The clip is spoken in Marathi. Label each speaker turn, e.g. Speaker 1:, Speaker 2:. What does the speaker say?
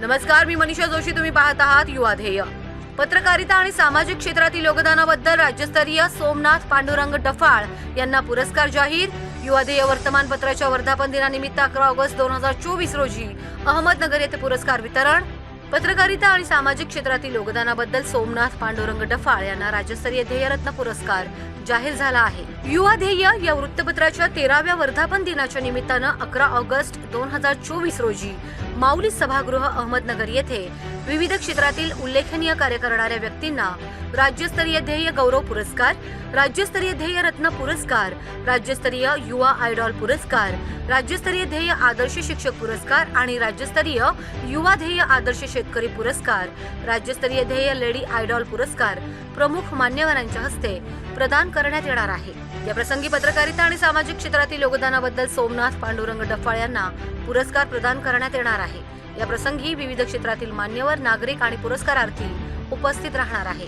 Speaker 1: नमस्कार मी मनीषा जोशी तुम्ही पाहत आहात युवा ध्येय. पत्रकारिता आणि सामाजिक क्षेत्रातील योगदानाबद्दल राज्यस्तरीय सोमनाथ पांडुरंग डफाळ यांना पुरस्कार जाहीर. युवा ध्येय वर्तमानपत्राच्या वर्धापन दिनानिमित्त अकरा ऑगस्ट दोन हजार चोवीस रोजी अहमदनगर येथे पुरस्कार वितरण. पत्रकारिता आणि सामाजिक क्षेत्रातील योगदानाबद्दल सोमनाथ पांडुरंग डफाळ यांना राज्यस्तरीय ध्येयरत्न पुरस्कार जाहीर झाला आहे. युवा ध्येय या वृत्तपत्राच्या तेराव्या वर्धापन दिनाच्या निमित्तानं अकरा ऑगस्ट दोन हजार चोवीस रोजी माऊली सभागृह अहमदनगर येथे विविध क्षेत्रातील उल्लेखनीय कार्य करणाऱ्या व्यक्तींना राज्यस्तरीय ध्येय गौरव पुरस्कार राज्यस्तरीय ध्येय रत्न पुरस्कार राज्यस्तरीय युवा आयडॉल पुरस्कार राज्यस्तरीय ध्येय आदर्श शिक्षक पुरस्कार आणि राज्यस्तरीय युवा ध्येय आदर्श शेतकरी पुरस्कार राज्यस्तरीय ध्येय लेडी आयडॉल पुरस्कार प्रमुख मान्यवरांच्या हस्ते प्रदान करण्यात येणार आहे. या प्रसंगी पत्रकारिता आणि सामाजिक क्षेत्रातील योगदानाबद्दल सोमनाथ पांडुरंग डफाळ यांना पुरस्कार प्रदान करण्यात येणार आहे. या प्रसंगी विविध क्षेत्रातील मान्यवर नागरिक आणि पुरस्कारार्थी उपस्थित राहणार आहे